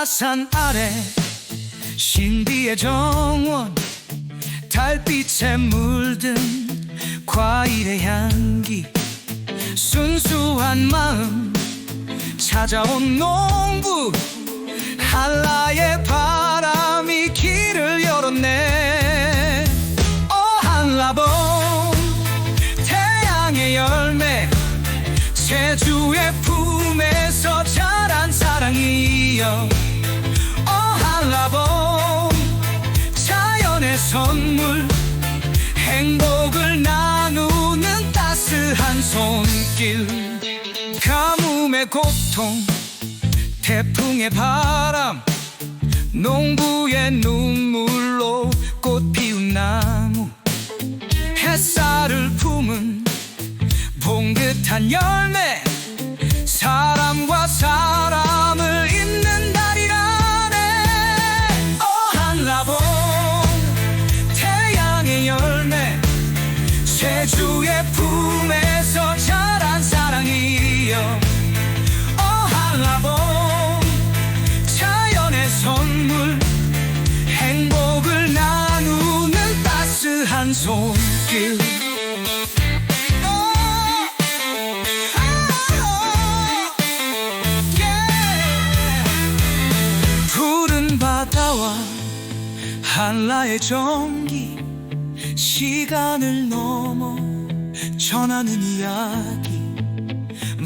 한라산 아래 신비의 정원 달빛에 물든 과일의 향기 순수한 마음 찾아온 농부 한라의 바람이 길을 열었네. 어 한라봉 태양의 열매 제주의 품에서 선물 행복을 나누는 따스한 손길. 가뭄의 고통 태풍의 바람 농부의 눈물로 꽃 피운 나무. 햇살을 품은 봉긋한 열매 사랑이여 어 한라봉 자연의 선물 행복을 나누는 따스한 손길. 푸른 바다와 한라의 정기 시간을 넘어 전하는 이야기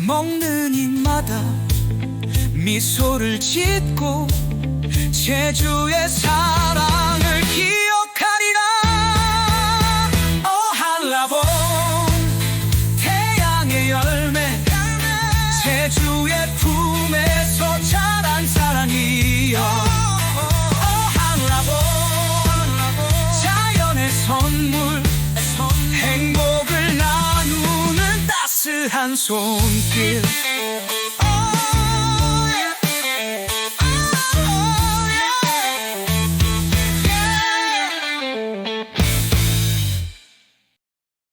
먹는 입마다 미소를 짓고 제주의 사랑을 기억하리라. 어 한라봉 태양의 열 행